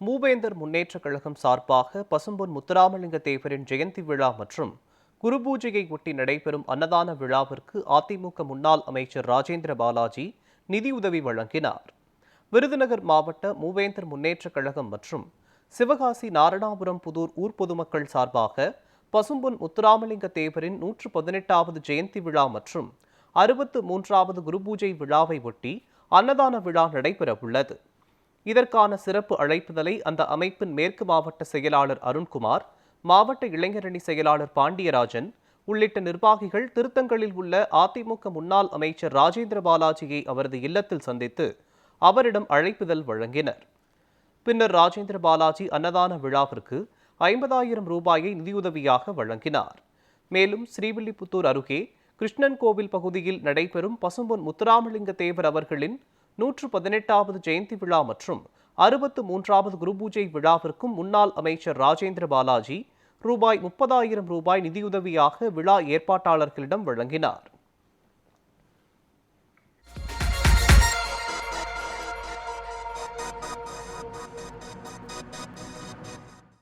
மூவேந்தர் முன்னேற்றக் கழகம் சார்பாக பசும்பொன் முத்துராமலிங்க தேவரின் ஜெயந்தி விழா மற்றும் குரு பூஜையை ஒட்டி நடைபெறும் அன்னதான விழாவிற்கு அதிமுக முன்னாள் அமைச்சர் ராஜேந்திர பாலாஜி நிதியுதவி வழங்கினார். விருதுநகர் மாவட்ட மூவேந்தர் முன்னேற்றக் கழகம் மற்றும் சிவகாசி நாரணாபுரம் புதூர் ஊர் பொதுமக்கள் சார்பாக பசும்பொன் முத்துராமலிங்க தேவரின் நூற்று பதினெட்டாவது ஜெயந்தி விழா மற்றும் அறுபத்து மூன்றாவது குருபூஜை விழாவை ஒட்டி அன்னதான விழா நடைபெறவுள்ளது. இதற்கான சிறப்பு அழைப்புதலை அந்த அமைப்பின் மேற்கு மாவட்ட செயலாளர் அருண்குமார் மாவட்ட இளைஞரணி செயலாளர் பாண்டியராஜன் உள்ளிட்ட நிர்வாகிகள் திருத்தங்களில் உள்ள அதிமுக முன்னாள் அமைச்சர் ராஜேந்திர பாலாஜியை அவரது இல்லத்தில் சந்தித்து அவரிடம் அழைப்புதல் வழங்கினர். பின்னர் ராஜேந்திர பாலாஜி அன்னதான விழாவிற்கு ஐம்பதாயிரம் ரூபாயை நிதியுதவியாக வழங்கினார். மேலும் ஸ்ரீவில்லிபுத்தூர் அருகே கிருஷ்ணன் கோவில் பகுதியில் நடைபெறும் பசும்பொன் முத்துராமலிங்க தேவர் அவர்களின் நூற்று பதினெட்டாவது ஜெயந்தி விழா மற்றும் அறுபத்து மூன்றாவது குருபூஜை விழாவிற்கும் முன்னாள் அமைச்சர் ராஜேந்திர பாலாஜி ரூபாய் முப்பதாயிரம் ரூபாய் நிதியுதவியாக விழா ஏற்பாட்டாளர்களிடம் வழங்கினார்.